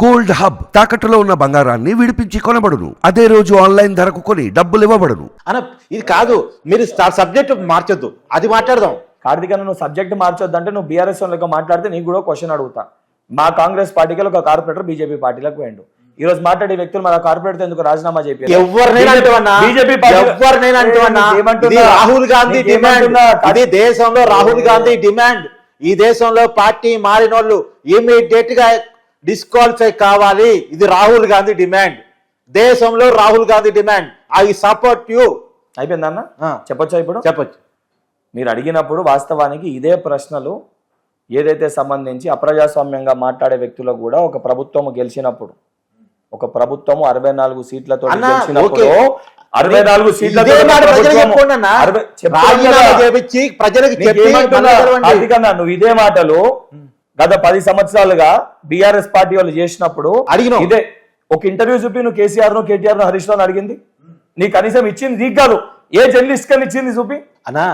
Gold hub తాకట్టులో ఉన్న బంగారాన్ని విడిపించి కొనబడును. అదే రోజు ఆన్లైన్ ధరకు కొని డబ్బులు ఇవ్వబడును. అన్న ఇది కాదు మీరు సబ్జెక్ట్ మార్చొద్దు. అది మాట్లాడదాం. కార్తీక నువ్వు సబ్జెక్ట్ మార్చొద్దంటే నువ్వు బీఆర్ఎస్ వాళ్ళకి మాట్లాడితే నీకు కూడా క్వశ్చన్ అడుగుతా. మా కాంగ్రెస్ పార్టీకి ఒక కార్పొరేటర్ బీజేపీ పార్టీలకు పోయిండు. ఈ రోజు మాట్లాడే వ్యక్తులు మన కార్పొరేటర్ ఎందుకు రాజీనామా ఎవరినైనా ఇది రాహుల్ గాంధీ డిమాండ్ అది దేశంలో రాహుల్ గాంధీ డిమాండ్ ఈ దేశంలో పార్టీ మారిన వాళ్ళు ఇమీడియట్గా డిస్క్వాలిఫై కావాలి. ఇది రాహుల్ గాంధీ డిమాండ్. దేశంలో Rahul Gandhi demand. I support you. అయిపోయిందన్న. చెప్పొచ్చా ఇప్పుడు? చెప్పొచ్చు. మీరు అడిగినప్పుడు వాస్తవానికి ఇదే ప్రశ్నలు ఏదైతే సంబంధించి అప్రజాస్వామ్యంగా మాట్లాడే వ్యక్తులకు కూడా ఒక ప్రభుత్వం గెలిచినప్పుడు ఒక ప్రభుత్వం అరవై నాలుగు సీట్లతో గెలిచినప్పుడు. అరవై నాలుగు సీట్లతో ప్రజలకు నువ్వు ఇదే మాటలు గత పది సంవత్సరాలుగా బీఆర్ఎస్ పార్టీ వాళ్ళు చేసినప్పుడు అడిగినావు. ఇదే ఒక ఇంటర్వ్యూ చూపి నువ్వు కేసీఆర్ను కేటీఆర్ను హరీష్ రావు అడిగింది. నీ కనీసం ఇచ్చింది నీకు కాదు. ఏ జర్నలిస్ట్ కని ఇచ్చింది చూపి. అన్నా.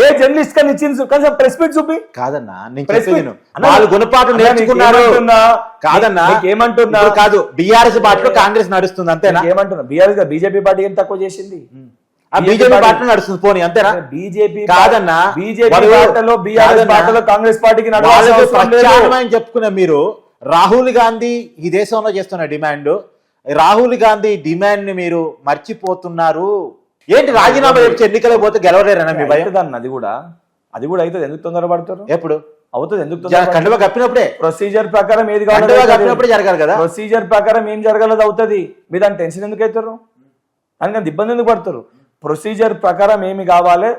ఏ జర్నలిస్ట్ కని ఇచ్చింది కనీసం ప్రెస్ మీట్ చూపి. కాదన్నా నేను వాళ్ళు గుణపాఠం నేర్చుకున్నారు? కాదన్నా? ఇప్పుడు కాదు బీఆర్ఎస్ పార్టీలో కాంగ్రెస్ నడుస్తుంది అంతేనా? ఏమంటున్నా? బీఆర్ఎస్ బీజేపీ పార్టీ ఏం తక్కువ చేసింది? బీజేపీ పార్టీ నడుస్తుంది పోనీ అంతేనా? బీజేపీ కాదన్నా బీజేపీ పార్టీలో బీఆర్ఎస్ కాదన్నా. పార్టీలో కాంగ్రెస్ పార్టీకి చెప్పుకున్న మీరు రాహుల్ గాంధీ ఈ దేశంలో చేస్తున్న డిమాండ్ రాహుల్ గాంధీ డిమాండ్ని మీరు మర్చిపోతున్నారు. ఏంటి రాజీనామా చేసి ఎన్నికలకు పోతే గెలవలేరన్నా మీ భయం? అవుతుందన్న అది కూడా. అది కూడా అవుతుంది. ఎందుకు తొందరపడతారు ఎప్పుడు? అవుతుంది. ఎందుకు కండువా కప్పినప్పుడే. ప్రొసీజర్ ప్రకారం ఏది కప్పినప్పుడే జరగాలి కదా? ప్రొసీజర్ ప్రకారం ఏం జరగలేదు అవుతుంది. మీరు దాని టెన్షన్ ఎందుకు అవుతారు అని ఇబ్బంది ఎందుకు పడతారు? ప్రొసీజర్ ప్రకారం ఏమి కావాలి?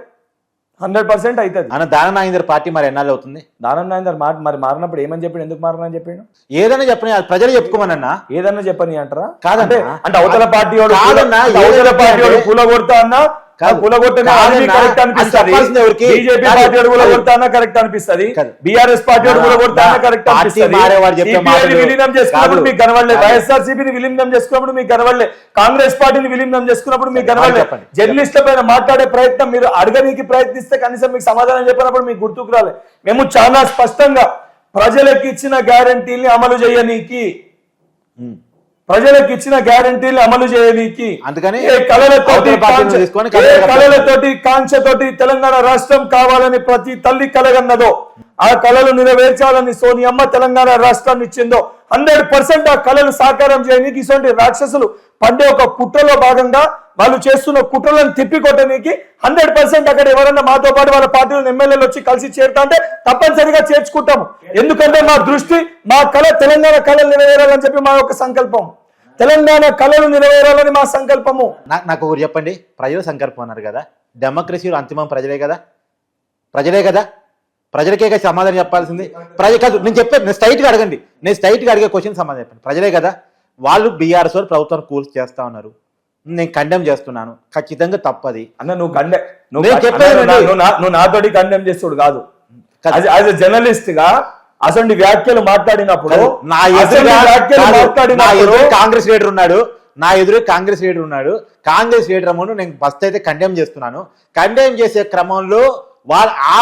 హండ్రెడ్ పర్సెంట్ అవుతుంది అన్న దాన నాగేందర్ పార్టీ మరి ఎన్నాళ్ళు అవుతుంది? దానం నాయన మాట మరి మారినప్పుడు ఏమని చెప్పాడు ఎందుకు మారనని చెప్పిండు? ఏదైనా చెప్పని ప్రజలు చెప్పుకోమనన్నా? ఏదన్నా చెప్పని అంటారా? కాదన్నా. అంటే అవతల పార్టీ వాడు కాదన్నా, అవతల ఏదైనా పార్టీ వాడు అన్నా కరెక్ట్ అనిపిస్తుంది. BRS party correct. విలీనం చేసుకున్నప్పుడు. మీకు విలీనం చేసుకున్నప్పుడు మీకు కాంగ్రెస్ పార్టీని విలీనం చేసుకున్నప్పుడు మీకు చెప్పండి. జర్నలిస్టుల పైన మాట్లాడే ప్రయత్నం మీరు అడగనీకి ప్రయత్నిస్తే కనీసం మీకు సమాధానం చెప్పినప్పుడు మీకు గుర్తుకు రాలే. మేము చాలా స్పష్టంగా ప్రజలకు ఇచ్చిన గ్యారంటీల్ని అమలు చేయనీకి. ప్రజలకు ఇచ్చిన గ్యారంటీలు అమలు చేయనీకి అందుకని ఏ కళలతోటి ఏ కాంక్షతోటి తెలంగాణ రాష్ట్రం కావాలని ప్రతి తల్లి కలగన్నదో ఆ కళలు నెరవేర్చాలని సోనియమ్మ తెలంగాణ రాష్ట్రాన్ని ఇచ్చిందో హండ్రెడ్ పర్సెంట్ ఆ కళలు సాకారం చేయనీకి ఇటువంటి రాక్షసులు పండే ఒక కుట్రలో భాగంగా వాళ్ళు చేస్తున్న కుట్రలను తిప్పికొట్టనీకి హండ్రెడ్ పర్సెంట్ అక్కడ ఎవరన్నా మాతో పాటు వాళ్ళ పార్టీలను ఎమ్మెల్యేలు వచ్చి కలిసి చేరుతా అంటే తప్పనిసరిగా చేర్చుకుంటాము. ఎందుకంటే మా దృష్టి మా కళ తెలంగాణ కళలు నెరవేరాలని చెప్పి మా యొక్క సంకల్పం. తెలంగాణ కళలు నెరవేరాలని మా సంకల్పము. నాకు ఒకటి చెప్పండి. ప్రజలు సంకల్పం అన్నారు కదా. డెమోక్రసీలో అంతిమం ప్రజలే కదా. ప్రజలే కదా. ప్రజలకే కదా సమాధానం చెప్పాల్సింది. ప్రజ కాదు నేను చెప్పాను నేను స్ట్రైట్గా అడగండి. నేను స్ట్రైట్గా అడిగే క్వశ్చన్ సమాధానం చెప్పండి. ప్రజలే కదా. వాళ్ళు బీఆర్ఎస్ వాళ్ళు ప్రభుత్వం కూల్స్ చేస్తా ఉన్నారు. నేను కండెమ్ చేస్తున్నాను. ఖచ్చితంగా తప్పది. అన్న నువ్వు కండె నువ్వు చెప్పేది నువ్వు నాతోటి కండెమ్ చేస్తుడు కాదు. కాదు. యాజ్ ఎ జర్నలిస్ట్గా అసలు వ్యాఖ్యలు మాట్లాడినప్పుడు నా ఎదురు కాంగ్రెస్ లీడర్ ఉన్నాడు నా ఎదురు కాంగ్రెస్ లీడర్ ఉన్నాడు కాంగ్రెస్ లీడర్ అమౌంట్ నేను ఫస్ట్ అయితే కండెమ్ చేస్తున్నాను. కండెమ్ చేసే క్రమంలో వాళ్ళ ఆ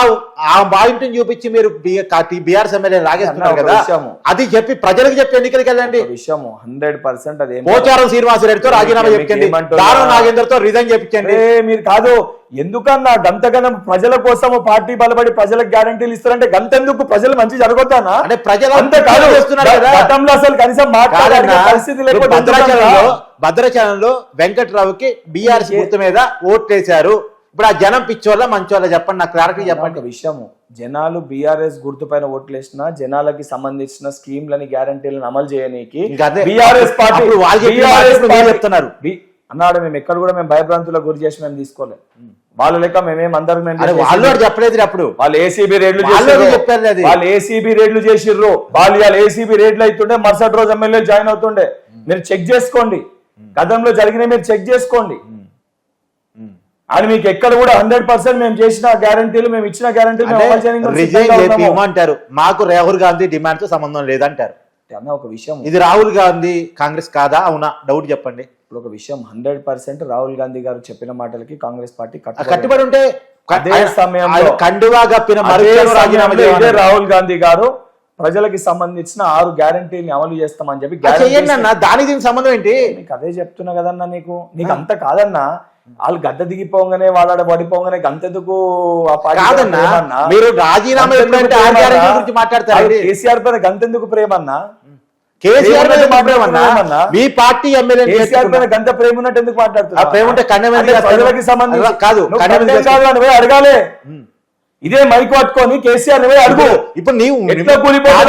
ఆ పాయింట్ చూపించి మీరు బీఆర్ఎస్ ఎమ్మెల్యే లాగేస్తున్నారు కదా. అది చెప్పి ప్రజలకు చెప్పి ఎన్నికలకి వెళ్ళండి. విషయం హండ్రెడ్ పర్సెంట్ అదే పోచారం శ్రీనివాసరెడ్డితో రాజీనామా ఏమంటున్నా? దానం నాగేందర్తో రిజైన్ చెప్పించండి. మీరు కాదు. ఎందుకన్నా గంతగనం ప్రజల కోసం పార్టీ బలపడి ప్రజలకు గ్యారంటీలు ఇస్తారంటే గంతెందుకు ప్రజలు మంచి జరగొద్దానా అంటే ప్రజలు అంతే కాదు. చేస్తున్నారు కదా. గతంలో అసలు కనీసం మాట్లాడే పరిస్థితి లేకపోతే భద్రాచలంలో? భద్రాచలంలో వెంకట్రావుకి బీఆర్ఎస్ గుర్తు మీద ఓట్లేశారు. ఇప్పుడు ఆ జనం పిచ్చోళ్ళ మంచోళ్ళ చెప్పండి నాకు క్లారిటీ చెప్పండి. ఒక విషయము. జనాలు బీఆర్ఎస్ గుర్తు పైన ఓట్లేసిన జనాలకి సంబంధించిన స్కీమ్లని గ్యారంటీలను అమలు చేయనీకి. బీఆర్ఎస్ పార్టీ వాళ్ళు చెప్తున్నారు. అన్నాడు మేము ఎక్కడ కూడా మేము భయభ్రాంతులకు గురి చేసి మేము తీసుకోలేదు. వాళ్ళ లెక్క మేమేం అరే వాళ్ళు చెప్పలేదు అప్పుడు. వాళ్ళు ఏసీబీ రేట్లు. చెప్పారు అది. వాళ్ళు ఏసీబీ రేట్లు చేసిర్రు. వాళ్ళు ఇవాళ ఏసీబీ రేట్లు అవుతుండే మరుసటి రోజు ఎమ్మెల్యే జాయిన్ అవుతుండే. మీరు చెక్ చేసుకోండి. గతంలో జరిగిన మీరు చెక్ చేసుకోండి. అని మీకు ఎక్కడ కూడా హండ్రెడ్ పర్సెంట్ మేము చేసిన గ్యారంటీలు మేము ఇచ్చిన గ్యారంటీలు రిజైన్. ఇవ్వమంటారు మాకు రాహుల్ గాంధీ డిమాండ్తో సంబంధం లేదంటారు. అన్న ఒక విషయం ఇది రాహుల్ గాంధీ కాంగ్రెస్ కాదా? అవునా? డౌట్ చెప్పండి. ఇప్పుడు ఒక విషయం హండ్రెడ్ పర్సెంట్ రాహుల్ గాంధీ గారు చెప్పిన మాటలకి కాంగ్రెస్ పార్టీ కట్టుబడి ఉంటే అదే సమయంలో- ఆయన కండువా కప్పిన ఇదే. రాహుల్ గాంధీ గారు ప్రజలకి సంబంధించిన ఆరు గ్యారంటీని అమలు చేస్తామని చెప్పి దానికి దీనికి సంబంధం ఏంటి? నీకు అదే చెప్తున్నా కదన్నా నీకు. నీకు అంత కాదన్నా. వాళ్ళు గడ్డ దిగిపోగానే వాళ్ళ పడిపోగానే గంతెందుకు కాదన్నా? మీరు రాజీనామా గురించి మాట్లాడతారు కేసీఆర్ పైన గంతెందుకు ప్రేమన్నా? కేసీఆర్ మీద మాట్లాడమన్నా? మీ పార్టీ ఎమ్మెల్యే కేసీఆర్ గంత ప్రేమ ఉన్నట్టు ఎందుకు మాట్లాడుతున్నా ప్రేమ ఉంటే సంబంధించి. కాదు, నువ్వు అడగాలి. ఇదే మైక్ పట్టుకొని కేసీఆర్ అడుగు. ఇప్పుడు నీవు ఎట్లా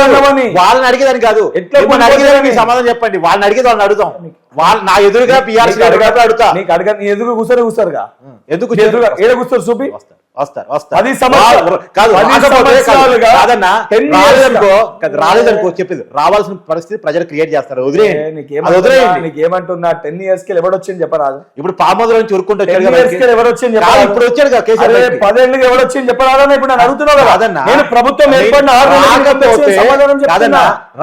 అన్నవని? వాళ్ళని అడిగేదని కాదు. ఎట్లా అడిగేదానికి సమాధానం చెప్పండి. వాళ్ళని అడిగేది. వాళ్ళని అడుగుతాం వాళ్ళు నా ఎదురుగా పిఆర్సీ అడుగుతా. నీకు అడగా నీ ఎదురు కూర్చొని కూర్చోరుగా. ఎందుకు ఏడ కూర్చోరు చూపి. వస్తారు వస్తారు కాదన్నా రాలేదనుకో చెప్పేది రావాల్సిన పరిస్థితి ప్రజలు క్రియేట్ చేస్తారు వదిలేయండి. నీకేమంటున్నా టెన్ ఇయర్స్కి ఎవడొచ్చింది చెప్పరాదు. ఇప్పుడు పామోదల నుంచి కాదు, చెప్పరాదు. ఇప్పుడు వచ్చాడు. పదేళ్ళకి ఎవరొచ్చింది చెప్పరాదని ఇప్పుడు నేను అడుగుతున్నావు కదా. కాదన్నా నేను ప్రభుత్వం రాకపోతే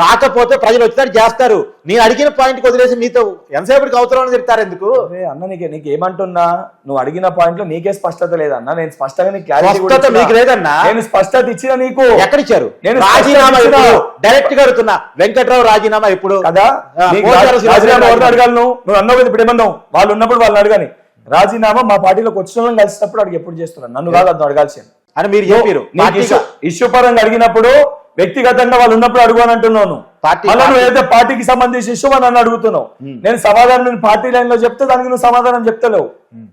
రాకపోతే ప్రజలు వచ్చినట్టు చేస్తారు. నేను అడిగిన పాయింట్ వదిలేసి మీతో ఎంతసేపటికి అవసరం తిడతారు ఎందుకు? అన్న నీకు నీకు ఏమంటున్నా? నువ్వు అడిగిన పాయింట్లో నీకే స్పష్టత లేదన్నా. నేను స్పష్టంగా నీకు ఇచ్చినా. మీకు లేదన్నా? నేను స్పష్టత ఇచ్చిన నీకు. ఎక్కడిచ్చారు? నేను రాజీనామా. డైరెక్ట్గా అడుగుతున్నా. వెంకట్రావు రాజీనామా ఎప్పుడు? కదా? రాజీనామా ఎవరిని రాజీనామా. అడగాలి నువ్వు? నువ్వు అన్నావు ఇప్పుడు ఏమన్నావు వాళ్ళు ఉన్నప్పుడు వాళ్ళని అడగని. రాజీనామా మా పార్టీలోకి వచ్చిన వాళ్ళని కలిసినప్పుడు అడిగి ఎప్పుడు చేస్తున్నాను నన్ను కాదు అతను అడగాల్సింది. అని మీరు చెప్పారు ఇష్యూ పరంగా అడిగినప్పుడు వ్యక్తిగతంగా వాళ్ళు ఉన్నప్పుడు అడుగు అని అంటున్నాను మళ్ళీ నువ్వు ఏదైతే పార్టీకి సంబంధించి ఇష్యూ అని నన్ను అడుగుతున్నావు. నేను సమాధానం నేను పార్టీ లైన్లో చెప్తే దానికి నువ్వు సమాధానం చెప్తలేవు.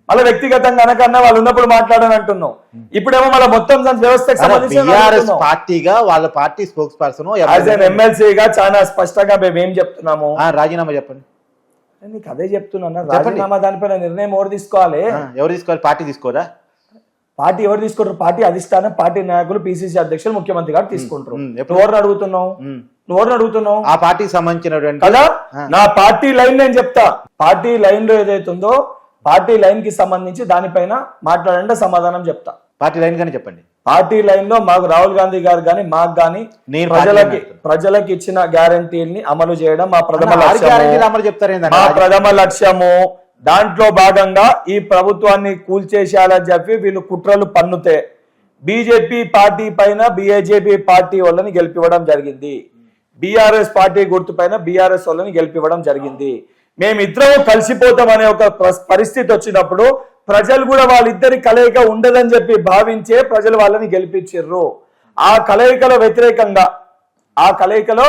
మళ్ళీ వ్యక్తిగతంగా అనకన్నా వాళ్ళు ఉన్నప్పుడు మాట్లాడని అంటున్నావు. ఇప్పుడేమో మళ్ళీ మొత్తం దాని వ్యవస్థకు సంబంధించి. పార్టీగా వాళ్ళ పార్టీ స్పోక్స్ పర్సన్ ఎమ్మెల్సీగా చాలా స్పష్టంగా మేము ఏం చెప్తున్నాము? రాజీనామా చెప్పండి. నీకు అదే చెప్తున్నా చెప్పండి. రాజీనామా దానిపైన నిర్ణయం ఎవరు తీసుకోవాలి? ఎవరు తీసుకోవాలి? పార్టీ తీసుకోరా? పార్టీ ఎవరు తీసుకుంటారు? పార్టీ అధిష్టానం పార్టీ నాయకులు పిసిసి అధ్యక్షులు ముఖ్యమంత్రి గారు తీసుకుంటారు. నువ్వు ఎవరిని అడుగుతున్నావు. నువ్వు ఎవరిని అడుగుతున్నావు? ఆ పార్టీకి సంబంధించినటువంటి కదా. నా పార్టీ లైన్ నేను చెప్తా. పార్టీ లైన్లో ఏదైతే ఉందో పార్టీ లైన్కి సంబంధించి దానిపైన మాట్లాడంటే సమాధానం చెప్తా. పార్టీ లైన్ గానే చెప్పండి. పార్టీ లైన్లో మాకు రాహుల్ గాంధీ గారు గాని మాకు గాని నేను పార్టీ ప్రజలకి ప్రజలకి ఇచ్చిన గ్యారంటీల్ని అమలు చేయడం మా ప్రథమ లక్ష్యము. మా ప్రథమ లక్ష్యము దాంట్లో భాగంగా ఈ ప్రభుత్వాన్ని కూల్చేసేయాలని చెప్పి వీళ్ళు కుట్రలు పన్నుతే బీజేపీ పార్టీ పైన బీఏజేపీ పార్టీ వాళ్ళని గెలిపివ్వడం జరిగింది. బీఆర్ఎస్ పార్టీ గుర్తు పైన బీఆర్ఎస్ వాళ్ళని గెలిపివ్వడం జరిగింది. మేమిద్దరం కలిసిపోతాం అనే ఒక పరిస్థితి వచ్చినప్పుడు ప్రజలు కూడా వాళ్ళిద్దరి కలయిక ఉండదని చెప్పి భావించే ప్రజలు వాళ్ళని గెలిపించారు ఆ కలయికలో వ్యతిరేకంగా ఆ కలయికలో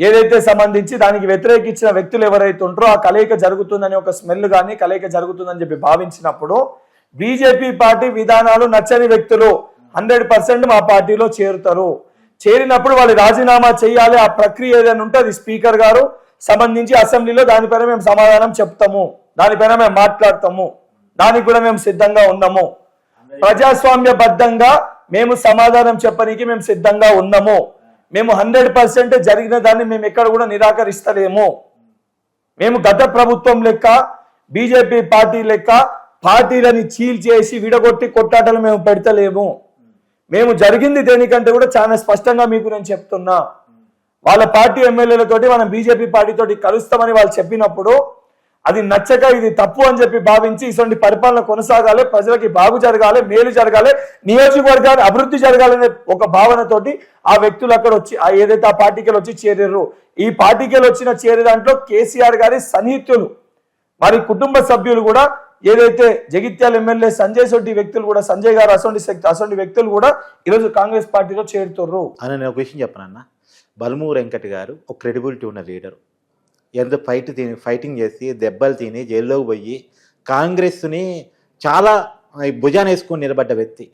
ఏదైతే సంబంధించి దానికి వ్యతిరేకించిన వ్యక్తులు ఎవరైతే ఉంటారో ఆ కలయిక జరుగుతుందని ఒక స్మెల్ కానీ కలయిక జరుగుతుందని చెప్పి భావించినప్పుడు బీజేపీ పార్టీ విధానాలు నచ్చని వ్యక్తులు హండ్రెడ్ పర్సెంట్ మా పార్టీలో చేరుతారు. చేరినప్పుడు వాళ్ళు రాజీనామా చేయాలి ఆ ప్రక్రియ ఏదైనా ఉంటే అది స్పీకర్ గారు సంబంధించి అసెంబ్లీలో దానిపైన మేము సమాధానం చెప్తాము దానిపైన మేము మాట్లాడతాము దానికి కూడా మేము సిద్ధంగా ఉన్నాము. ప్రజాస్వామ్యబద్ధంగా మేము సమాధానం చెప్పడానికి మేము సిద్ధంగా ఉన్నాము. మేము హండ్రెడ్ పర్సెంట్ జరిగిన దాన్ని మేము ఎక్కడ కూడా నిరాకరిస్తలేము. మేము గత ప్రభుత్వం లెక్క బీజేపీ పార్టీ లెక్క పార్టీలని చీల్చేసి విడగొట్టి కొట్టాటలు మేము పెడతలేము. మేము జరిగింది దేనికంటే కూడా చాలా స్పష్టంగా మీకు నేను చెప్తున్నా. వాళ్ళ పార్టీ ఎమ్మెల్యేలతోటి మనం బీజేపీ పార్టీతోటి కలుస్తామని వాళ్ళు చెప్పినప్పుడు అది నచ్చక ఇది తప్పు అని చెప్పి భావించి ఇటువంటి పరిపాలన కొనసాగాలి ప్రజలకి బాగు జరగాలి మేలు జరగాలి నియోజకవర్గాన్ని అభివృద్ధి జరగాలనే ఒక భావనతోటి ఆ వ్యక్తులు అక్కడ వచ్చి ఆ ఏదైతే ఆ పార్టీకి వచ్చి చేరారు ఈ పార్టీకి వచ్చిన చేరే దాంట్లో కేసీఆర్ గారి సన్నిహితులు. వారి కుటుంబ సభ్యులు కూడా ఏదైతే జగిత్యాల ఎమ్మెల్యే సంజయ్ శెట్టి వ్యక్తులు కూడా సంజయ్ గారు అసొంటి శక్తి అసొంటి వ్యక్తులు కూడా ఈరోజు కాంగ్రెస్ పార్టీలో చేరుతుర్రు. అని నేను ఒక విషయం చెప్పనన్నా బల్మూరు వెంకట్ గారు ఒక క్రెడిబిలిటీ ఉన్న లీడర్ ఎంత ఫైట్ తిని ఫైటింగ్ చేసి దెబ్బలు తిని జైల్లోకి పోయి కాంగ్రెస్ని చాలా భుజాన్ని వేసుకొని నిలబడ్డ వ్యక్తి.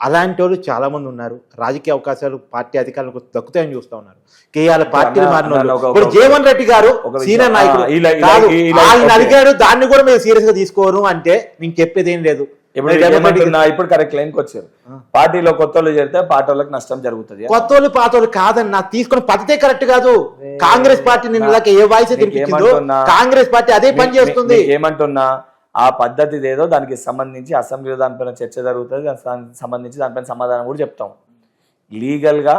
అలాంటి వాళ్ళు చాలా మంది ఉన్నారు. రాజకీయ అవకాశాలు పార్టీ అధికారులకు దక్కుతాయని చూస్తా ఉన్నారు. కేయాల పార్టీలు మారిన ఇప్పుడు జీవన్ రెడ్డి గారు. సీనియర్ నాయకుడు ఆయన. అడిగాడు దాన్ని కూడా మీరు సీరియస్గా తీసుకోరు అంటే నేను చెప్పేది ఏం లేదు. ఇప్పుడు ఇప్పుడు కరెక్ట్ లైన్కి వచ్చారు. పార్టీలో కొత్త వాళ్ళు చేరితే పార్టీ వాళ్ళకి నష్టం జరుగుతుంది. కొత్తోళ్ళు పాతోళ్ళు కాదని నా తీసుకున్న పద్ధతే కరెక్ట్ కాదు. కాంగ్రెస్ పార్టీ నిన్న ఏ వాయిస్ నీకు? కాంగ్రెస్ పార్టీ అదే పని చేస్తుంది. ఏమంటున్నా? ఆ పద్ధతి ఏదో దానికి సంబంధించి అసెంబ్లీలో దానిపైన చర్చ జరుగుతుంది దానికి సంబంధించి దానిపైన సమాధానం కూడా చెప్తాం. లీగల్గా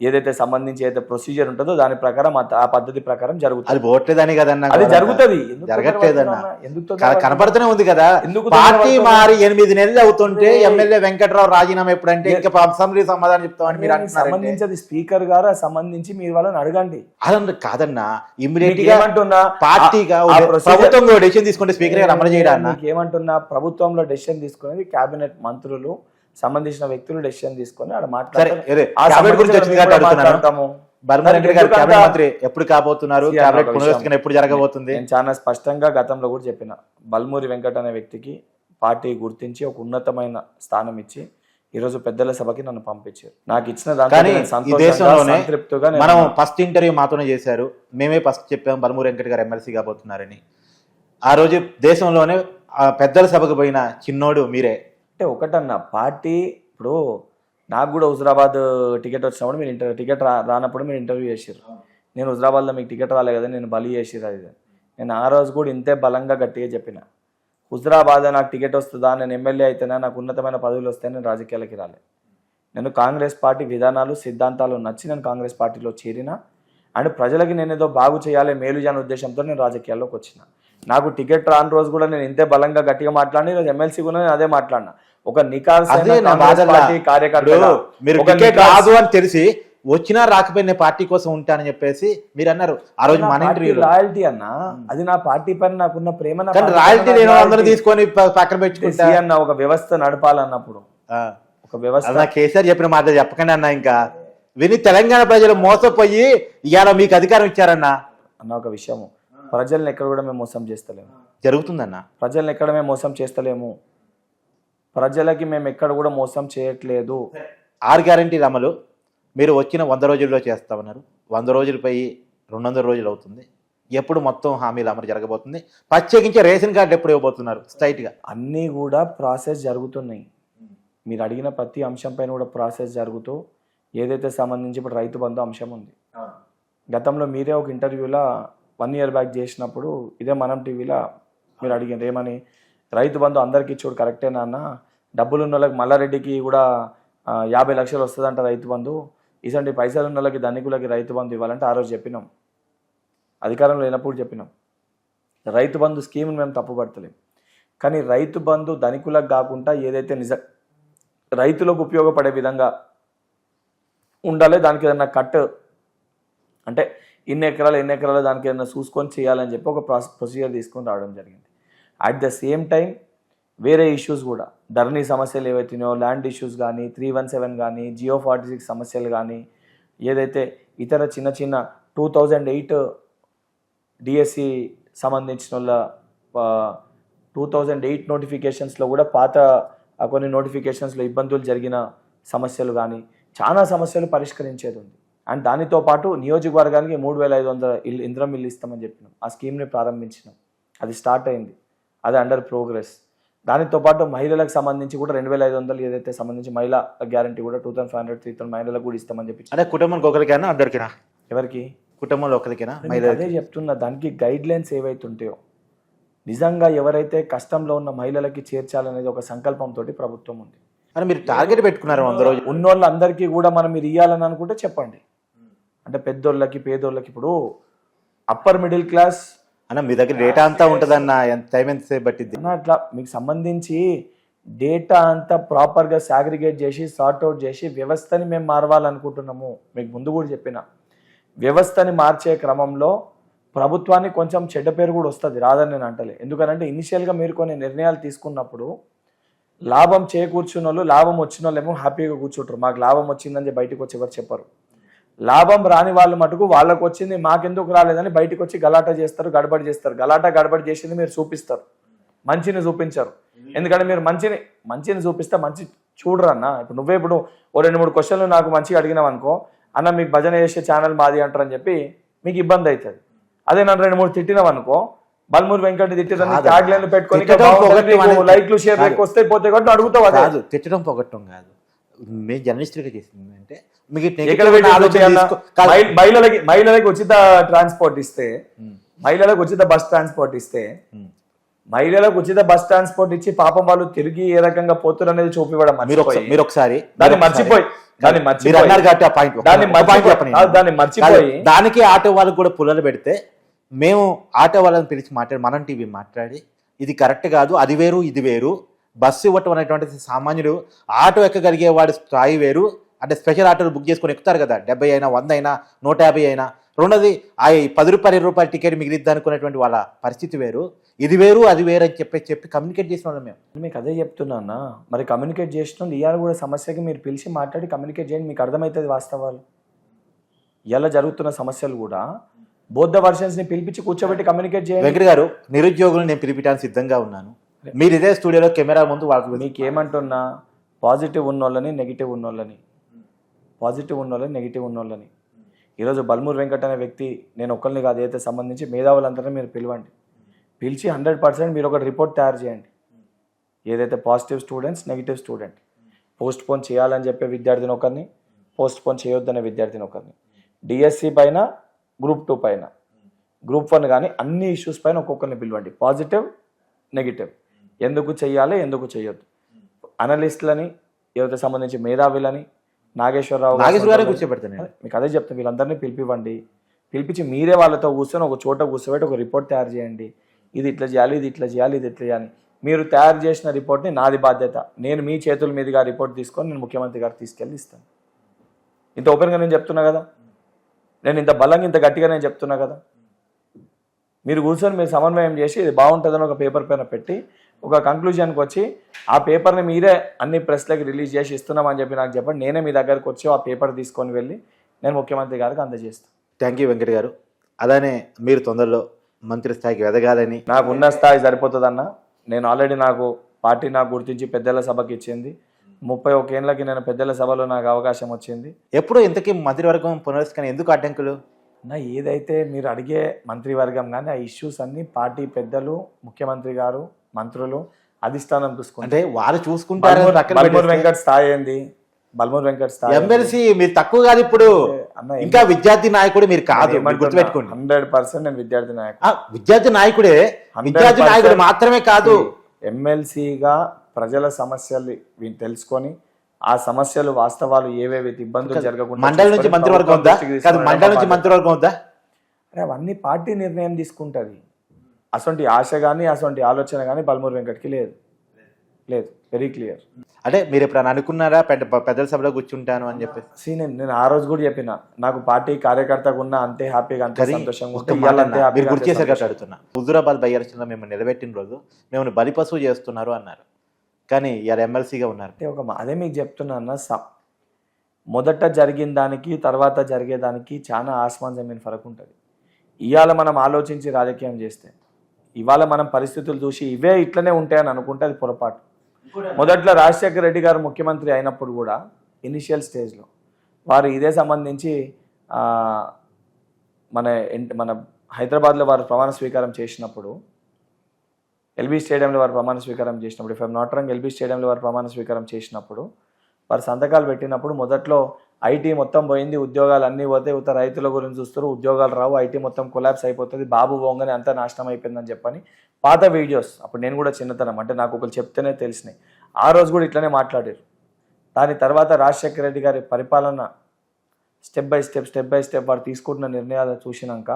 ఏదైతే సంబంధించి ఏదైతే ప్రొసీజర్ ఉంటుందో దాని ప్రకారం ఆ- పద్ధతి ప్రకారం అది జరుగుతుంది పోవట్లేదని కదన్నా అది. జరుగుతుంది. జరగట్లేదన్న? ఎందుకు? కనపడుతూనే ఉంది కదా. ఎందుకు పార్టీ? మారి ఎనిమిది నెలలు అవుతుంటే ఎమ్మెల్యే వెంకట్రావు రాజీనామా ఎప్పుడంటే ఇంకా అసెంబ్లీ సమాధానం చెప్తామని మీరు సంబంధించి అది స్పీకర్ గారు సంబంధించి మీరు వాళ్ళని అడగండి. అదంతా కాదన్నా. ఇమ్మీడియట్గా ఏమంటున్నా? పార్టీగా ఆ- ఆ procedure- ప్రభుత్వం డెసిషన్ తీసుకుంటే స్పీకర్ గారు అమలు చేయడాన్న మీకు ఏమంటున్నా? ప్రభుత్వంలో డెసిషన్ తీసుకునేది కేబినెట్ మంత్రులు సంబంధించిన వ్యక్తులు డెసిషన్ తీసుకొని ఆడ మాట్లాడతాము. మంత్రి ఎప్పుడు కాబోతున్నారు. ఎప్పుడు జరగబోతుంది? నేను చాలా స్పష్టంగా గతంలో కూడా చెప్పిన బల్మూరి వెంకట్ అనే వ్యక్తికి పార్టీ గుర్తించి ఒక ఉన్నతమైన స్థానం ఇచ్చి ఈ రోజు పెద్దల సభకి నన్ను పంపించారు. నాకు ఇచ్చిన సంతృప్తిగా మనం. ఫస్ట్ ఇంటర్వ్యూ మాతోనే చేశారు. మేమే ఫస్ట్ చెప్పాం బలమూరి వెంకట గారు ఎమ్మెల్సీ కాబోతున్నారని. ఆ రోజు దేశంలోనే ఆ పెద్దల సభకు పోయిన చిన్నోడు మీరే. అంటే ఒకటన్నా పార్టీ ఇప్పుడు నాకు కూడా హుజరాబాద్ టికెట్ వచ్చినప్పుడు మీరు ఇంటర్ టికెట్ రా రానప్పుడు మీరు ఇంటర్వ్యూ చేసారు నేను హుజరాబాద్లో మీకు టికెట్ రాలే కదా నేను బలి చేసిరు అది నేను ఆ రోజు కూడా ఇంతే బలంగా గట్టిగా చెప్పిన. హుజరాబాద్ నాకు టికెట్ వస్తుందా నేను ఎమ్మెల్యే అయితేనా నాకు ఉన్నతమైన పదవులు వస్తే నేను రాజకీయాలకి రాలే. నేను కాంగ్రెస్ పార్టీ విధానాలు సిద్ధాంతాలు నచ్చి నేను కాంగ్రెస్ పార్టీలో చేరిన. అండ్ ప్రజలకి నేను ఏదో బాగు చేయాలి మేలు చేయని ఉద్దేశంతో నేను రాజకీయాల్లోకి వచ్చిన. నాకు టికెట్ రాని రోజు కూడా నేను ఇంతే బలంగా గట్టిగా మాట్లాడి ఈరోజు ఎమ్మెల్సీ కూడా నేను అదే మాట్లాడినా. ఒక నికాల్స్ అదే నా బాధ కార్యకర్తగా మీరు టికెట్ రాదు అని తెలిసి వచ్చినా రాకపోయినా నేను పార్టీ కోసం ఉంటానని చెప్పేసి మీరు అన్నారు. ఆ రోజు మన పార్టీ ఇంటర్వ్యూలో. రాయల్టీ అన్న. అది నా పార్టీ పైన నాకున్న ప్రేమ పార్టీ రాయల్టీ నేను అందరూ. తీసుకొని పక్కన పెట్టుకుంటా. అన్న ఒక వ్యవస్థ నడపాలన్నప్పుడు. ఒక వ్యవస్థ. కేసీఆర్ చెప్పిన మాట చెప్పకండి అన్న ఇంకా. విని తెలంగాణ ప్రజలు మోసపోయి ఇవాళ మీకు అధికారం ఇచ్చారన్న. అన్న ఒక విషయము. ప్రజల్ని ఎక్కడ కూడా మేము మోసం చేస్తలేము. జరుగుతుందన్న? ప్రజల్ని ఎక్కడ మేము మోసం చేస్తలేము. ప్రజలకి మేము ఎక్కడ కూడా మోసం చేయట్లేదు. ఆరు గ్యారంటీల అమలు మీరు వచ్చిన వంద రోజుల్లో చేస్తామన్నారు వంద రోజులపై రెండు వందల రోజులు అవుతుంది. ఎప్పుడు మొత్తం హామీలు అమలు జరగబోతుంది. ప్రత్యేకించి రేషన్ కార్డు ఎప్పుడు ఇవ్వబోతున్నారు? స్ట్రైట్గా. అన్నీ కూడా ప్రాసెస్ జరుగుతున్నాయి. మీరు అడిగిన ప్రతి అంశం పైన కూడా ప్రాసెస్ జరుగుతూ ఏదైతే సంబంధించి ఇప్పుడు రైతు బంధు అంశం ఉంది. గతంలో మీరే ఒక ఇంటర్వ్యూలో వన్ ఇయర్ బ్యాక్ చేసినప్పుడు ఇదే మనం టీవీలో మీరు అడిగారు ఏమని? రైతు బంధు అందరికి ఇచ్చుడు కరెక్టేనా అన్న డబ్బులు ఉన్న వాళ్ళకి మల్లారెడ్డికి కూడా యాభై లక్షలు వస్తుందంట రైతు బంధు. ఇసంటి పైసలు ఉన్న వాళ్ళకి ధనికులకి రైతు బంధు ఇవ్వాలంటే ఆ రోజు చెప్పినాం. అధికారంలో లేనప్పుడు చెప్పినాం. రైతు బంధు స్కీమ్ని మేము తప్పుపడతలేం కానీ రైతు బంధు ధనికులకు కాకుండా ఏదైతే నిజ రైతులకు ఉపయోగపడే విధంగా ఉండాలి దానికి ఏదైనా కట్ అంటే ఇన్ని ఎకరాలు ఎన్ని ఎకరాలు దానికి ఏదైనా చూసుకొని చేయాలని చెప్పి ఒక ప్రొసీజర్ తీసుకొని రావడం జరిగింది. అట్ ద సేమ్ టైం వేరే ఇష్యూస్ కూడా. ధరణి సమస్యలు ఏవైతున్నాయో ల్యాండ్ ఇష్యూస్ కానీ త్రీ వన్ సెవెన్ కానీ జియో ఫార్టీ సిక్స్ సమస్యలు కానీ ఏదైతే ఇతర చిన్న చిన్న టూ థౌజండ్ ఎయిట్ డిఎస్సి సంబంధించిన వాళ్ళ టూ థౌజండ్ ఎయిట్ నోటిఫికేషన్స్లో కూడా పాత కొన్ని నోటిఫికేషన్స్లో ఇబ్బందులు జరిగిన సమస్యలు కానీ చాలా సమస్యలు పరిష్కరించేది ఉంది. అండ్ దానితో పాటు నియోజకవర్గానికి మూడు వేల ఐదు వందల ఇల్లు ఇంద్రం ఇల్లు ఇస్తామని చెప్పినాం. ఆ స్కీమ్ని ప్రారంభించినాం. అది స్టార్ట్ అయింది. అది అండర్ ప్రోగ్రెస్ దానితో పాటు మహిళలకు సంబంధించి కూడా రెండు వేల ఐదు వందలు ఏదైతే సంబంధించి మహిళా గ్యారంటీ కూడా two thousand five hundred three thousand మహిళలకు కూడా ఇస్తామని చెప్పి అంటే కుటుంబానికి ఒకరికైనా అందరికైనా? ఎవరికి? కుటుంబంలో ఒకరికైనా? అదే చెప్తున్నా దానికి గైడ్ లైన్స్ ఏవైతే ఉంటాయో నిజంగా ఎవరైతే కష్టంలో ఉన్న మహిళలకి చేర్చాలనేది ఒక సంకల్పంతో ప్రభుత్వం ఉంది. అని మీరు టార్గెట్ పెట్టుకున్నారు రోజులు? ఉన్నోళ్ళందరికీ కూడా మనం మీరు ఇవ్వాలని అనుకుంటే చెప్పండి. అంటే పెద్దోళ్ళకి పేదోళ్ళకి ఇప్పుడు అప్పర్ మిడిల్ క్లాస్ అన్న మీ దగ్గర డేటా అంతా ఉంటుందన్న ఎంత టైం ఎంతసేపు పట్టింది అన్న అట్లా మీకు సంబంధించి డేటా అంతా ప్రాపర్గా సాగ్రిగేట్ చేసి సార్ట్అవుట్ చేసి వ్యవస్థని మేము మారవాలనుకుంటున్నాము. మీకు ముందు కూడా చెప్పిన. వ్యవస్థని మార్చే క్రమంలో ప్రభుత్వానికి కొంచెం చెడ్డ పేరు కూడా వస్తుంది రాదని నేను అంటలే. ఎందుకంటే ఇనిషియల్గా మీరు కొన్ని నిర్ణయాలు తీసుకున్నప్పుడు లాభం చేకూర్చున్న వాళ్ళు లాభం వచ్చిన వాళ్ళు ఏమో హ్యాపీగా కూర్చుంటారు. మాకు లాభం వచ్చిందని బయటకు వచ్చి ఎవరు చెప్పరు. లాభం రాని వాళ్ళు మటుకు వాళ్ళకు వచ్చింది మాకెందుకు రాలేదని బయటకు వచ్చి గలాటా చేస్తారు గడబడి చేస్తారు. గలాటా గడబడి చేసింది మీరు చూపిస్తారు. మంచిని చూపించరు. ఎందుకంటే మీరు మంచిని మంచిని చూపిస్తే మంచి చూడరు అన్న. ఇప్పుడు నువ్వే ఇప్పుడు ఓ రెండు మూడు క్వశ్చన్లు నాకు మంచిగా అడిగినావు అనుకో అన్న మీకు భజన చేసే ఛానల్ మాది అంటారని చెప్పి మీకు ఇబ్బంది అవుతుంది. అదే నన్ను రెండు మూడు తిట్టినావు అనుకో బల్మూరి వెంకట పెట్టుకొని తిట్టడం పొగట్టడం అనేది- లైక్లు షేర్ వస్తే పోతే కాబట్టి అడుగుతావు కాదు తిట్టడం పొగట్టం కాదు. మేము జర్నలిస్టులుగా చేసింది అంటే మహిళలకి మహిళలకి ఉచిత ట్రాన్స్పోర్ట్ ఇస్తే? మహిళలకు ఉచిత బస్ ట్రాన్స్పోర్ట్ ఇస్తే. మహిళలకు ఉచిత బస్ ట్రాన్స్పోర్ట్ ఇచ్చి పాపం వాళ్ళు తిరిగి ఏ రకంగా పోతున్నారు అనేది చూపివ్వడం మీరు ఒకసారి దాన్ని మర్చిపోయి దాన్ని మీరు మర్చిపోయి. దాన్ని మర్చిపోయి- దానికి ఆటో వాళ్ళకు కూడా పుల్లలు పెడితే మేము ఆటో వాళ్ళని పిలిచి మాట్లాడి మనం టీవీ మాట్లాడి ఇది కరెక్ట్ కాదు అది వేరు ఇది వేరు బస్సు ఇవ్వటం అనేటువంటి సామాన్యుడు ఆటో ఎక్కగలిగే వాడి స్థాయి వేరు అంటే స్పెషల్ ఆటోలు బుక్ చేసుకొని ఎక్కుతారు కదా డెబ్బై అయినా వంద అయినా నూట యాభై అయినా. రెండోది ఆ పది రూపాయలు ఇరవై రూపాయల టికెట్ మిగిలిద్ది అనుకునేటువంటి వాళ్ళ పరిస్థితి వేరు. ఇది వేరు అది వేరు అని చెప్పి చెప్పి కమ్యూనికేట్ చేసిన వాళ్ళం మేము. మీకు అదే చెప్తున్నా మరి కమ్యూనికేట్ చేసిన ఇవాళ కూడా సమస్యకి మీరు పిలిచి మాట్లాడి కమ్యూనికేట్ చేయండి మీకు అర్థమవుతుంది వాస్తవాలు. ఇలా జరుగుతున్న సమస్యలు కూడా బౌద్ధ వర్షన్స్ని పిలిపించి కూర్చోబెట్టి కమ్యూనికేట్ చేయండి. వెంకట గారు నిరుద్యోగులు నేను పిలిపించడానికి సిద్ధంగా ఉన్నాను. మీరు ఇదే స్టూడియోలో కెమెరా ముందు వాళ్ళకి మీకు ఏమంటున్నా పాజిటివ్ ఉన్నోళ్ళని నెగిటివ్ ఉన్నోళ్ళని. పాజిటివ్ ఉన్నోళ్ళని నెగిటివ్ ఉన్నోళ్ళని. ఈరోజు బల్మూర్ వెంకట్ అనే వ్యక్తి నేను ఒక్కరిని కాదు ఏదైతే సంబంధించి మేధావులందరినీ మీరు పిలవండి. పిలిచి హండ్రెడ్ పర్సెంట్ మీరు ఒక రిపోర్ట్ తయారు చేయండి. ఏదైతే positive students negative student. Postpone చేయాలని చెప్పే విద్యార్థిని ఒకరిని పోస్ట్ పోన్ చేయొద్దనే విద్యార్థిని ఒకరిని. డిఎస్సి పైన గ్రూప్ టూ పైన. గ్రూప్ వన్ కానీ అన్ని ఇష్యూస్ పైన ఒక్కొక్కరిని పిలవండి. Positive negative. ఎందుకు చేయాలి ఎందుకు చేయొద్దు. అనలిస్ట్లని ఏదైతే సంబంధించి మేధావులని నాగేశ్వరరావు నాగేశ్వర గారే కూర్చోబెడతాను. మీకు అదే చెప్తాను వీళ్ళందరినీ పిలిపివ్వండి. పిలిపించి మీరే వాళ్ళతో కూర్చొని ఒక చోట కూర్చోబెట్టి ఒక రిపోర్ట్ తయారు చేయండి. ఇది ఇట్లా చేయాలి ఇది ఇట్లా చేయాలి ఇది ఇట్లా చేయాలి. మీరు తయారు చేసిన రిపోర్ట్ని నాది బాధ్యత. నేను మీ చేతుల మీదుగా రిపోర్ట్ తీసుకొని నేను ముఖ్యమంత్రి గారికి తీసుకెళ్ళి ఇస్తాను. ఇంత ఓపెన్గా నేను చెప్తున్నా కదా? నేను ఇంత బలంగా ఇంత గట్టిగా నేను చెప్తున్నా కదా? మీరు కూర్చొని మీరు సమన్వయం చేసి ఇది బాగుంటుందని ఒక పేపర్ పైన పెట్టి ఒక కంక్లూజన్కి వచ్చి ఆ పేపర్ని మీరే అన్ని ప్రెస్లకి రిలీజ్ చేసి ఇస్తున్నామని చెప్పి నాకు చెప్పండి. నేనే మీ దగ్గరకు వచ్చి ఆ పేపర్ తీసుకొని వెళ్ళి నేను ముఖ్యమంత్రి గారికి అందజేస్తాను థ్యాంక్ యూ వెంకట గారు. అలానే మీరు తొందరలో మంత్రి స్థాయికి ఎదగాలని నాకు ఉన్న స్థాయి సరిపోతుందన్న. నేను ఆల్రెడీ నాకు పార్టీ నాకు గుర్తించి పెద్దల సభకి ఇచ్చింది. ముప్పై ఒక ఏళ్ళకి నేను పెద్దల సభలో నాకు అవకాశం వచ్చింది. ఎప్పుడు ఇంతకీ మంత్రివర్గం పునరుస్కరణ ఎందుకు అడ్డంకులు నా ఏదైతే మీరు అడిగే మంత్రివర్గం కానీ ఆ ఇష్యూస్ అన్ని పార్టీ పెద్దలు ముఖ్యమంత్రి గారు మంత్రులు అధిష్టానం చూసుకుంటే అంటే వాళ్ళు చూసుకుంటారు బల్మూర్. వెంకట్ స్థాయి ఏంది? బల్మూర్ వెంకట్ స్థాయి ఎమ్మెల్సీ మీరు తక్కువ కాదు ఇప్పుడు. ఇంకా విద్యార్థి నాయకుడు మీరు కాదు గుర్తుపెట్టుకోండి. హండ్రెడ్ పర్సెంట్ నేను విద్యార్థి నాయకుడు. విద్యార్థి నాయకుడే 100% విద్యార్థి నాయకుడు మాత్రమే కాదు. ఎమ్మెల్సీగా ప్రజల సమస్యలు తెలుసుకొని ఆ సమస్యలు వాస్తవాలు ఏవేవి ఇబ్బందులు జరగకుండా మండలి నుంచి మంత్రివర్గం ఉందా? మండలి నుంచి. మంత్రివర్గం ఉందా? అవన్నీ పార్టీ నిర్ణయం తీసుకుంటది. అసొంటి ఆశ కానీ అసొంటి ఆలోచన కానీ బల్మూర్ వెంకట్కి లేదు. లేదు. Very clear. అంటే మీరు ఎప్పుడైనా అనుకున్నారా? పెద్ద పెద్దల సభలో కూర్చుంటాను అని చెప్పేసి? సీ నేను నేను ఆ రోజు కూడా చెప్పిన. నాకు పార్టీ కార్యకర్తగా ఉన్న అంతే హ్యాపీగా అంతే సంతోషంగా. మీరు గుర్తు సంతోషంగా. అడుగుతున్నా. హుజురాబాద్ బై ఎలక్షన్లో మేము నిలబెట్టిన రోజు మేము బలిపశువు చేస్తున్నారు అన్నారు. కానీ ఇవాళ ఎమ్మెల్సీగా ఉన్నారు. అంటే ఒక అదే మీకు చెప్తున్నా అన్న స- మొదట జరిగిన దానికి తర్వాత జరిగేదానికి చాలా ఆస్మాన్ జమీన్ ఫరక్ ఉంటుంది. ఇవాళ మనం ఆలోచించి రాజకీయం చేస్తే ఇవాళ మనం పరిస్థితులు చూసి ఇవే ఇట్లనే ఉంటాయని అనుకుంటే అది పొరపాటు. మొదట్లో రాజశేఖర రెడ్డి గారు ముఖ్యమంత్రి అయినప్పుడు కూడా ఇనిషియల్ స్టేజ్లో వారు ఇదే సంబంధించి మన మన హైదరాబాద్లో వారు ప్రమాణ స్వీకారం చేసినప్పుడు ఎల్బీ స్టేడియంలో వారు ప్రమాణ స్వీకారం చేసినప్పుడు ఇఫ్ నాట్ రంగ్ ఎల్బీ స్టేడియంలో వారు ప్రమాణ స్వీకారం చేసినప్పుడు వారు సంతకాలు పెట్టినప్పుడు మొదట్లో ఐటీ మొత్తం పోయింది ఉద్యోగాలు అన్నీ పోతే ఉత్త రైతుల గురించి చూస్తారు ఉద్యోగాలు రావు ఐటీ మొత్తం కొలాబ్స్ అయిపోతుంది బాబు పోగానే అంతా నాశనం అయిపోయిందని చెప్పని పాత వీడియోస్ అప్పుడు నేను కూడా చిన్నతనం అంటే నాకు ఒకరు చెప్తేనే తెలిసినాయి. ఆ రోజు కూడా ఇట్లనే మాట్లాడారు. దాని తర్వాత రాజశేఖర రెడ్డి గారి పరిపాలన step by step step by step వారు తీసుకుంటున్న నిర్ణయాలు చూసినాక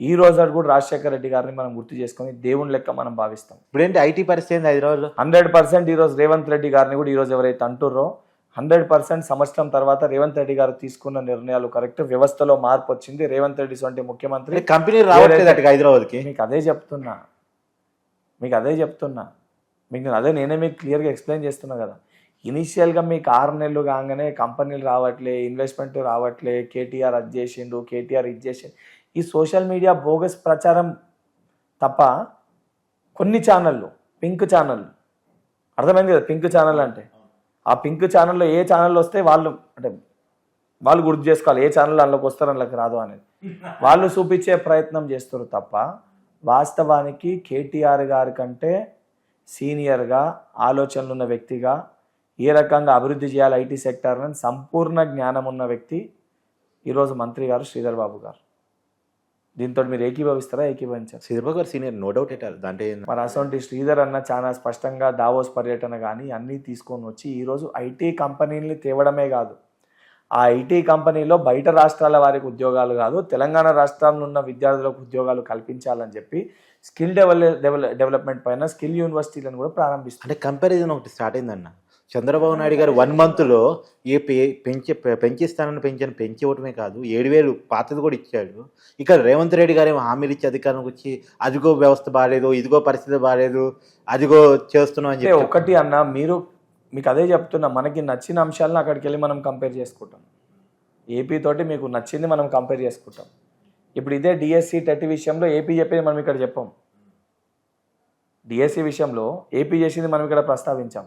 ఈ రోజు నాడు కూడా రాజశేఖర రెడ్డి గారిని మనం గుర్తు చేసుకొని దేవుని లెక్క మనం భావిస్తాం. ఇప్పుడేంటి ఐటీ పరిస్థితి ఏంది హైదరాబాద్లో హండ్రెడ్ పర్సెంట్ ఈరోజు రేవంత్ రెడ్డి గారిని కూడా ఈరోజు ఎవరైతే అంటుర్రో హండ్రెడ్ పర్సెంట్ సంవత్సరం తర్వాత రేవంత్ రెడ్డి గారు తీసుకున్న నిర్ణయాలు కరెక్ట్? వ్యవస్థలో మార్పు వచ్చింది. రేవంత్ రెడ్డి వంటి ముఖ్యమంత్రి. కంపెనీ రావట్లేదు హైదరాబాద్కి? మీకు అదే చెప్తున్నా. మీకు అదే చెప్తున్నా. మీకు నేను అదే నేనే మీకు క్లియర్గా ఎక్స్ప్లెయిన్ చేస్తున్నా కదా. ఇనిషియల్గా మీకు ఆరు నెలలు కాగానే కంపెనీలు రావట్లే ఇన్వెస్ట్మెంట్ రావట్లే కేటీఆర్ అది చేసిండు కేటీఆర్ ఇది చేసిండు. ఈ సోషల్ మీడియా బోగస్ ప్రచారం తప్ప కొన్ని ఛానళ్ళు పింక్ ఛానళ్ళు. అర్థమైంది కదా? పింక్ ఛానల్ అంటే. ఆ పింక్ ఛానల్లో ఏ ఛానల్ వస్తే వాళ్ళు అంటే వాళ్ళు గుర్తు చేసుకోవాలి ఏ ఛానల్ అందులోకి వస్తారు అందులోకి రాదు అనేది. వాళ్ళు చూపించే ప్రయత్నం చేస్తారు తప్ప వాస్తవానికి కేటీఆర్ గారి కంటే సీనియర్గా ఆలోచనలు ఉన్న వ్యక్తిగా ఏ రకంగా అభివృద్ధి చేయాలి ఐటీ సెక్టార్ని సంపూర్ణ జ్ఞానం ఉన్న వ్యక్తి ఈరోజు మంత్రి గారు శ్రీధర్ బాబు గారు. దీంతో మీరు ఏకీభవిస్తారా ఏకీభవించారు? చంద్రబాబు గారు సీనియర్ నో డౌట్ ఎట్ దాంట్లో మరి అసొంటి శ్రీధర్ అన్న చాలా స్పష్టంగా దావోస్ పర్యటన కానీ అన్నీ తీసుకొని వచ్చి ఈరోజు ఐటీ కంపెనీని తేవడమే కాదు. ఆ ఐటీ కంపెనీలో బయట రాష్ట్రాల వారికి ఉద్యోగాలు కాదు తెలంగాణ రాష్ట్రంలో ఉన్న విద్యార్థులకు ఉద్యోగాలు కల్పించాలని చెప్పి స్కిల్ డెవలప్ డెవలప్మెంట్ పైన స్కిల్ యూనివర్సిటీలను కూడా ప్రారంభిస్తుంది అంటే కంపారిజన్ ఒకటి స్టార్ట్ అయిందన్న. చంద్రబాబు నాయుడు గారు వన్ మంత్లో ఏ పే పెంచి పెంచిస్తానని పెంచని పెంచి ఇవ్వటమే కాదు ఏడు వేలు పాతది కూడా ఇచ్చాడు. ఇక రేవంత్ రెడ్డి గారు ఏమో హామీలు ఇచ్చి అధికారంలోకి వచ్చి అదిగో వ్యవస్థ బాగాలేదు ఇదిగో పరిస్థితి బాగాలేదు అదిగో చేస్తున్నాం అని చెప్పి ఒకటి అన్న మీరు మీకు అదే చెప్తున్నా మనకి నచ్చిన అంశాలను అక్కడికి వెళ్ళి మనం కంపేర్ చేసుకుంటాం. ఏపీ తోటి మీకు నచ్చింది మనం కంపేర్ చేసుకుంటాం. ఇప్పుడు ఇదే డిఎస్సి టెట్ విషయంలో ఏపీ చెప్పేది మనం ఇక్కడ చెప్పాం. డిఎస్సి విషయంలో ఏపీ చేసింది మనం ఇక్కడ ప్రస్తావించాం.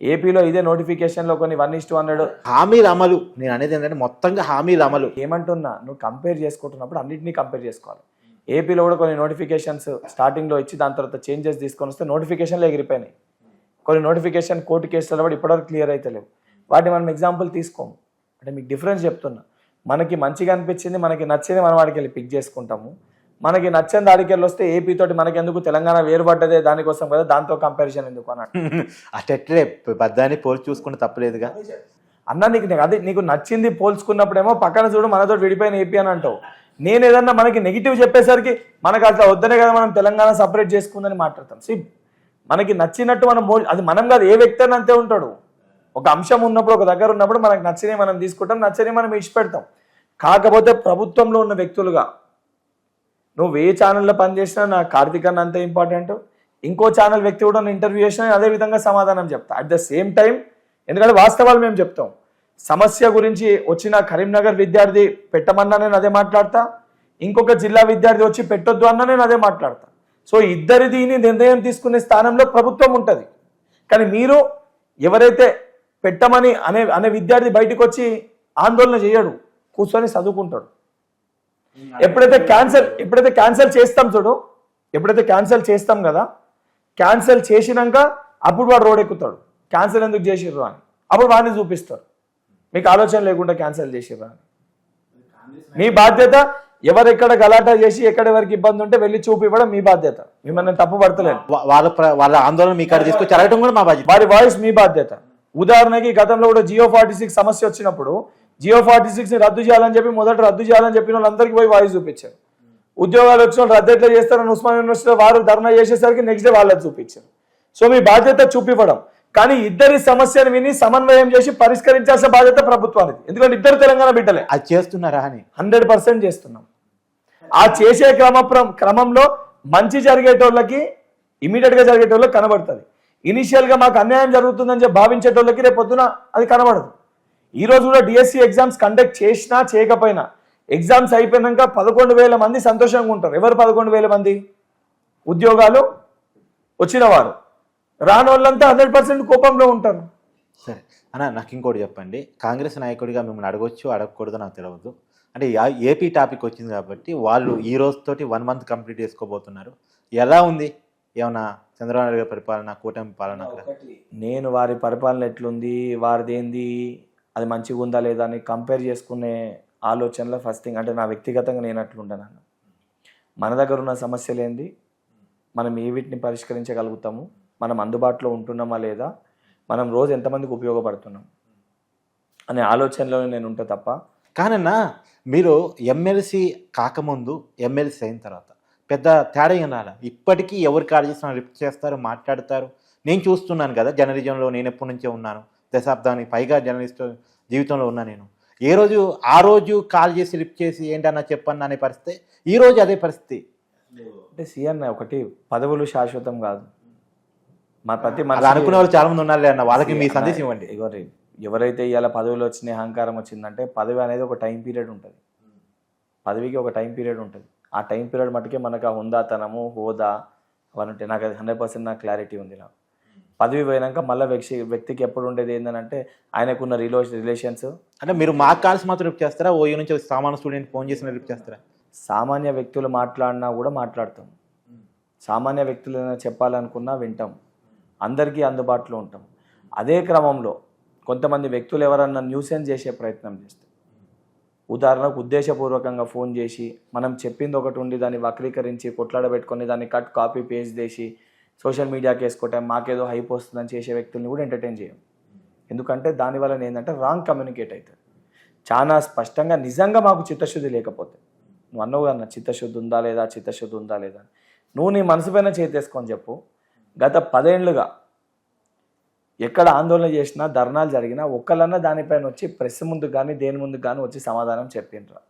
ఏపీలో ఇదే నోటిఫికేషన్లో కొన్ని వన్ ఇస్ టూ హండ్రెడ్ హామీల అమలు. నేను అనేది ఏంటంటే మొత్తంగా హామీల అమలు. ఏమంటున్నా? నువ్వు కంపేర్ చేసుకుంటున్నప్పుడు అన్నింటినీ కంపేర్ చేసుకోవాలి. ఏపీలో కూడా కొన్ని నోటిఫికేషన్స్ స్టార్టింగ్లో ఇచ్చి దాని తర్వాత చేంజెస్ తీసుకొని వస్తే నోటిఫికేషన్లు ఎగిరిపోయినాయి. కొన్ని నోటిఫికేషన్ కోర్టు కేసులలో కూడా ఇప్పటివరకు క్లియర్ అయితే లేవు. వాటిని మనం ఎగ్జాంపుల్ తీసుకోము. అంటే మీకు డిఫరెన్స్ చెప్తున్నా. మనకి మంచిగా అనిపించింది మనకి నచ్చింది మనం వాడికి వెళ్ళి పిక్ చేసుకుంటాము. మనకి నచ్చని దాడికి వెళ్ళి వస్తే ఏపీ తోటి మనకి ఎందుకు తెలంగాణ వేరుపడ్డదే దానికోసం కదా దాంతో కంపారిజన్ ఎందుకు అన్నాడు. అట్టెట్లే బద్దాన్ని పోల్చి చూసుకుంటే తప్పలేదుగా. అన్న నీకు అదే నీకు నచ్చింది పోల్చుకున్నప్పుడేమో పక్కన చూడు మనతో విడిపోయిన ఏపీ అని అంటావు. నేను ఏదన్నా మనకి నెగిటివ్ చెప్పేసరికి మనకు అట్లా వద్దనే కదా మనం తెలంగాణ సపరేట్ చేసుకుందని మాట్లాడతాం. సి మనకి నచ్చినట్టు మనం అది మనం కాదు ఏ వ్యక్తి అని అంతే ఉంటాడు. ఒక అంశం ఉన్నప్పుడు ఒక దగ్గర ఉన్నప్పుడు మనకు నచ్చినవి మనం తీసుకుంటాం నచ్చని మనం ఇచ్చిపెడతాం. కాకపోతే ప్రభుత్వంలో ఉన్న వ్యక్తులుగా నువ్వు ఏ ఛానల్లో పనిచేసినా నా కార్తిక్ అన్న అంతే ఇంపార్టెంట్ ఇంకో ఛానల్ వ్యక్తి కూడా ఇంటర్వ్యూ చేసినా అదే విధంగా సమాధానం చెప్తా. అట్ ద సేమ్ టైం ఎందుకంటే వాస్తవాలు మేము చెప్తాం. సమస్య గురించి వచ్చిన కరీంనగర్ విద్యార్థి పెట్టమన్నా నేను అదే మాట్లాడతా. ఇంకొక జిల్లా విద్యార్థి వచ్చి పెట్టొద్దు అన్నా నేను అదే మాట్లాడతా. సో ఇద్దరిది నిర్ణయం తీసుకునే స్థానంలో ప్రభుత్వం ఉంటుంది. కానీ మీరు ఎవరైతే పెట్టమని అనే అనే విద్యార్థి బయటకు వచ్చి ఆందోళన చేయడు కూర్చొని చదువుకుంటాడు. ఎప్పుడైతే క్యాన్సల్ ఎప్పుడైతే క్యాన్సల్ చేస్తాం చూడు ఎప్పుడైతే క్యాన్సల్ చేస్తాం కదా క్యాన్సల్ చేసినాక అప్పుడు వాడు రోడ్ ఎక్కుతాడు. క్యాన్సల్ ఎందుకు చేసిర్రు అని. అప్పుడు వాడిని చూపిస్తారు. మీకు ఆలోచన లేకుండా క్యాన్సల్ చేసిర్రు అని. మీ బాధ్యత ఎవరెక్కడ గలాటా చేసి ఎక్కడెవరికి ఇబ్బంది ఉంటే వెళ్ళి చూపివ్వడం మీ బాధ్యత. మిమ్మల్ని తప్పు పడతలేను వా- వాళ్ళ వాళ్ళ ఆందోళన మీ కాడ తీసుకొచ్చి అడగటం కూడా మా బాధ్యత. వారి వాయిస్ మీ బాధ్యత. ఉదాహరణకి గతంలో కూడా జియో ఫార్టీ సిక్స్ సమస్య వచ్చినప్పుడు జియో ఫార్టీ సిక్స్ని రద్దు చేయాలని చెప్పి మొదట రద్దు చేయాలని చెప్పిన వాళ్ళందరికీ పోయి వాయిస్ చూపించారు. ఉద్యోగాలు వచ్చిన వాళ్ళు రద్దు ఎట్లా చేస్తారని ఉస్మాన్ యూనివర్సిటీలో వారు ధర్నా చేసేసరికి నెక్స్ట్ డే వాళ్ళకి చూపించారు. సో మీ బాధ్యత చూపివ్వడం. కానీ ఇద్దరి సమస్యను విని సమన్వయం చేసి పరిష్కరించాల్సిన బాధ్యత ప్రభుత్వానికి ఎందుకంటే ఇద్దరు తెలంగాణ బిడ్డలే. అది చేస్తున్నారా అని. హండ్రెడ్ పర్సెంట్ చేస్తున్నాం. ఆ చేసే క్రమ క్రమంలో మంచి జరిగేటోళ్ళకి ఇమీడియట్గా జరిగేటోళ్ళకి కనబడుతుంది. ఇనిషియల్గా మాకు అన్యాయం జరుగుతుందని చెప్పి భావించేటోళ్ళకి రేపు పొద్దున అది కనబడదు. ఈ రోజు కూడా డిఎస్సి ఎగ్జామ్స్ కండక్ట్ చేసినా చేయకపోయినా ఎగ్జామ్స్ అయిపోయినాక పదకొండు వేల మంది సంతోషంగా ఉంటారు. ఎవరు పదకొండు వేల మంది? ఉద్యోగాలు వచ్చిన వారు. రాని వాళ్ళంతా హండ్రెడ్ పర్సెంట్ కోపంలో ఉంటారు. సరే. అన్న నాకు ఇంకోటి చెప్పండి. కాంగ్రెస్ నాయకుడిగా మిమ్మల్ని అడగొచ్చు అడగకూడదు నాకు తెలియదు అంటే ఏపీ టాపిక్ వచ్చింది కాబట్టి వాళ్ళు ఈ రోజుతోటి వన్ మంత్ కంప్లీట్ చేసుకోబోతున్నారు. ఎలా ఉంది? ఏమన్నా చంద్రబాబు నాయుడు గారి పరిపాలన కూటమి పాలన? నేను వారి పరిపాలన ఎట్లుంది? వారిది ఏంది? అది మంచిగా ఉందా లేదా అని కంపేర్ చేసుకునే ఆలోచనలో ఫస్ట్ థింగ్ అంటే నా వ్యక్తిగతంగా నేను అట్లుంటాను మన దగ్గర ఉన్న సమస్యలు ఏంది? మనం ఏ వీటిని పరిష్కరించగలుగుతాము? మనం అందుబాటులో ఉంటున్నామా లేదా? మనం రోజు ఎంతమందికి ఉపయోగపడుతున్నాం? అనే ఆలోచనలో నేను ఉంటా తప్ప కానన్నా మీరు ఎమ్మెల్సీ కాకముందు ఎమ్మెల్సీ అయిన తర్వాత పెద్ద తేడా ఏం ఇప్పటికీ ఎవరు కాల్ చేసినా రిప్ చేస్తారు మాట్లాడతారు? నేను చూస్తున్నాను కదా జర్నలిజంలో నేను ఎప్పటి నుంచే ఉన్నాను. దశాబ్దానికి పైగా జర్నలిస్ట్ జీవితంలో ఉన్నా నేను. ఏ రోజు ఆ రోజు కాల్ చేసి లిఫ్ట్ చేసి ఏంటన్నా చెప్పన్నా అనే పరిస్థితి ఈ రోజు అదే పరిస్థితి. అంటే సీఎన్ ఒకటి పదవులు శాశ్వతం కాదు. మా ప్రతి మనిషికి- అనుకునే వాళ్ళు చాలా మంది ఉన్నారులే అన్న వాళ్ళకి మీ సందేశం ఇవ్వండి. ఎవరి ఎవరైతే ఇవాళ పదవులు వచ్చినాయి అహంకారం వచ్చిందంటే పదవి అనేది ఒక టైం పీరియడ్ ఉంటుంది. పదవికి ఒక టైం పీరియడ్ ఉంటుంది. ఆ టైం పీరియడ్ మటుకే మనకు ఆ హుందాతనము హోదా అవన్నీ నాకు హండ్రెడ్ పర్సెంట్ నాకు క్లారిటీ ఉంది నాకు. పదవి పోయినాక మళ్ళీ వ్యక్తి వ్యక్తికి ఎప్పుడు ఉండేది ఏంటంటే ఆయనకున్న రిలో రిలేషన్స్ అంటే మీరు మా కాల్స్ మాత్రం లిఫ్ట్ చేస్తారా? ఓ నుంచి సామాన్య స్టూడెంట్ ఫోన్ చేసిన లిఫ్ట్ చేస్తారా? సామాన్య వ్యక్తులు మాట్లాడినా కూడా మాట్లాడతాం. సామాన్య వ్యక్తులు చెప్పాలనుకున్నా వింటాం. అందరికీ అందుబాటులో ఉంటాం. అదే క్రమంలో కొంతమంది వ్యక్తులు ఎవరన్నా న్యూసెన్స్ చేసే ప్రయత్నం చేస్తారు ఉదాహరణకు ఉద్దేశపూర్వకంగా ఫోన్ చేసి మనం చెప్పింది ఒకటి ఉండి దాన్ని వక్రీకరించి కొట్లాడబెట్టుకొని దాన్ని కట్ కాపీ పేస్ట్ చేసి సోషల్ మీడియాకి వేసుకోవటం మాకేదో హైప్ వస్తుందని చేసే వ్యక్తుల్ని కూడా ఎంటర్టైన్ చేయం. ఎందుకంటే దానివల్ల ఏంటంటే రాంగ్ కమ్యూనికేట్ అవుతుంది చాలా స్పష్టంగా నిజంగా మాకు చిత్తశుద్ధి లేకపోతే. నువ్వు అన్నావు కదా చిత్తశుద్ధి ఉందా లేదా చిత్తశుద్ధి ఉందా లేదా అని. నువ్వు నీ మనసు పైన చేతేసుకొని చెప్పు. గత పదేళ్ళుగా ఎక్కడ ఆందోళన చేసినా ధర్నాలు జరిగినా ఒక్కళ్ళన్నా దానిపైన వచ్చి ప్రెస్ ముందు కానీ దేని ముందు కానీ వచ్చి సమాధానం చెప్పిండ్రా.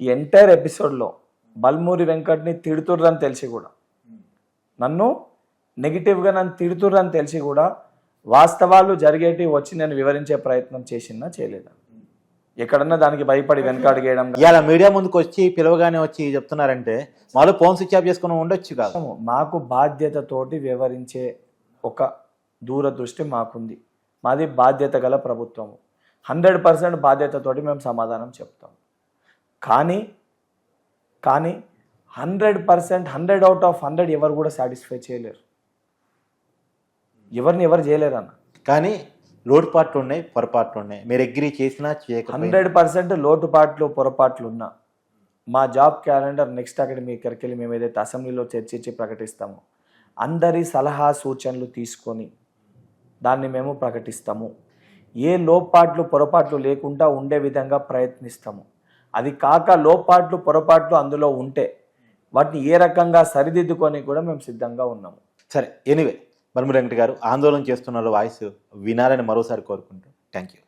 ఈ ఎంటైర్ ఎపిసోడ్లో బల్మూరి వెంకట్ని తిడుతుర్రని తెలిసి కూడా నన్ను నెగిటివ్గా నన్ను తిడుతుర్రని తెలిసి కూడా వాస్తవాలు జరిగేటి వచ్చి నేను వివరించే ప్రయత్నం చేసినా చేయలేదా. ఎక్కడన్నా దానికి భయపడి వెనకాడిగేయడం ఇవాళ మీడియా ముందుకు వచ్చి పిలవగానే వచ్చి చెప్తున్నారంటే మాలో ఫోన్ స్విచ్ ఆఫ్ చేసుకుని ఉండొచ్చు కాదు. మాకు బాధ్యతతోటి వివరించే ఒక దూరదృష్టి మాకుంది. మాది బాధ్యత గల ప్రభుత్వము. హండ్రెడ్ పర్సెంట్ బాధ్యతతోటి మేము సమాధానం చెప్తాం. కానీ కానీ hundred percent hundred out of hundred ఎవరు కూడా సాటిస్ఫై చేయలేరు. ఎవరిని ఎవరు చేయలేరు అన్న కానీ లోటుపాట్లు ఉన్నాయి పొరపాట్లు ఉన్నాయి. మీరు అగ్రి చేసినా చేయకపోయినా. హండ్రెడ్ పర్సెంట్ లోటుపాట్లు పొరపాట్లు ఉన్నా. మా జాబ్ క్యాలెండర్ నెక్స్ట్ అకాడమీ వెళ్ళి మేము ఏదైతే అసెంబ్లీలో చర్చించి ప్రకటిస్తామో అందరి సలహా సూచనలు తీసుకొని దాన్ని మేము ప్రకటిస్తాము. ఏ లోపాట్లు పొరపాట్లు లేకుండా ఉండే విధంగా ప్రయత్నిస్తాము. అది కాక లోపాట్లు పొరపాట్లు అందులో ఉంటే వాటిని ఏ రకంగా సరిదిద్దుకొని కూడా మేము సిద్ధంగా ఉన్నాము. సరే ఎనివే. బర్మి గారు ఆందోళన చేస్తున్న వాయిస్ వినాలని మరోసారి కోరుకుంటూ థ్యాంక్ యూ